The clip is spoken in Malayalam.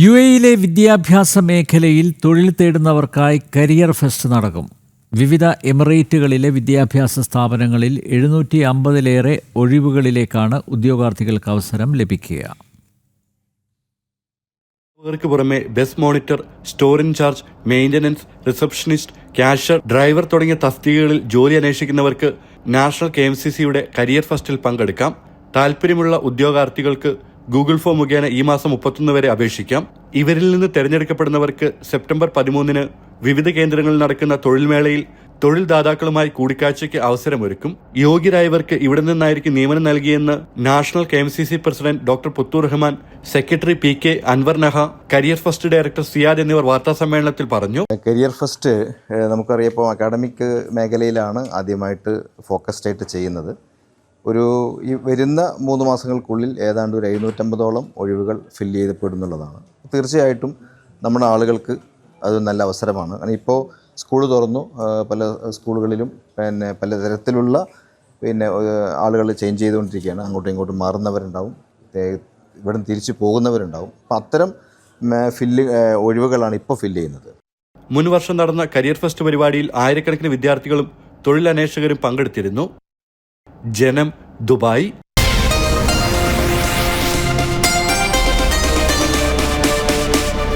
യു എയിലെ വിദ്യാഭ്യാസ മേഖലയിൽ തൊഴിൽ തേടുന്നവർക്കായി കരിയർ ഫെസ്റ്റ് നടക്കും. വിവിധ എമിറേറ്റുകളിലെ വിദ്യാഭ്യാസ സ്ഥാപനങ്ങളിൽ എഴുന്നൂറ്റി അമ്പതിലേറെ ഒഴിവുകളിലേക്കാണ് ഉദ്യോഗാർത്ഥികൾക്ക് അവസരം ലഭിക്കുക. ർക്ക് പുറമെ bus monitor store in charge maintenance receptionist cashier driver തുടങ്ങിയ തസ്തികകളിൽ ജോലി അന്വേഷിക്കുന്നവർക്ക് national K M C C career ഫസ്റ്റിൽ പങ്കെടുക്കാം. താല്പര്യമുള്ള ഉദ്യോഗാർത്ഥികൾക്ക് ഗൂഗിൾ ഫോം മുഖേന ഈ മാസം മുപ്പത്തൊന്ന് വരെ അപേക്ഷിക്കാം. ഇവരിൽ നിന്ന് തെരഞ്ഞെടുക്കപ്പെടുന്നവർക്ക് സെപ്റ്റംബർ പതിമൂന്നിന് വിവിധ കേന്ദ്രങ്ങളിൽ നടക്കുന്ന തൊഴിൽമേളയിൽ തൊഴിൽ ദാതാക്കളുമായി കൂടിക്കാഴ്ചയ്ക്ക് അവസരമൊരുക്കും. യോഗ്യരായവർക്ക് ഇവിടെ നിന്നായിരിക്കും നിയമനം നൽകിയെന്ന് national K M C C president doctor Puthur Rahman secretary P K Anwar Naha career first director Siyad എന്നിവർ വാർത്താ സമ്മേളനത്തിൽ പറഞ്ഞു. കരിയർ ഫസ്റ്റ് നമുക്കറിയാം അക്കാഡമിക് മേഖലയിലാണ് ആദ്യമായിട്ട് ഫോക്കസ്ഡ് ആയിട്ട് ചെയ്യുന്നത്. ഒരു ഈ വരുന്ന മൂന്ന് മാസങ്ങൾക്കുള്ളിൽ ഏതാണ്ട് ഒരു എഴുന്നൂറ്റമ്പതോളം ഒഴിവുകൾ ഫില്ല് ചെയ്യപ്പെടുന്നുള്ളതാണ്. തീർച്ചയായിട്ടും നമ്മുടെ ആളുകൾക്ക് അത് നല്ല അവസരമാണ്. കാരണം ഇപ്പോൾ സ്കൂൾ തുറന്നു പല സ്കൂളുകളിലും പിന്നെ പലതരത്തിലുള്ള പിന്നെ ആളുകൾ ചേഞ്ച് ചെയ്തുകൊണ്ടിരിക്കുകയാണ്. അങ്ങോട്ടും ഇങ്ങോട്ടും മാറുന്നവരുണ്ടാവും. ഇവിടെ നിന്ന് തിരിച്ചു പോകുന്നവരുണ്ടാവും. അപ്പം അത്തരം ഫില്ല് ഒഴിവുകളാണ് ഇപ്പോൾ ഫില്ല് ചെയ്യുന്നത്. മുൻവർഷം നടന്ന കരിയർ ഫെസ്റ്റ് പരിപാടിയിൽ ആയിരക്കണക്കിന് വിദ്യാർത്ഥികളും തൊഴിലന്വേഷകരും പങ്കെടുത്തിരുന്നു. ജനം ദുബായ്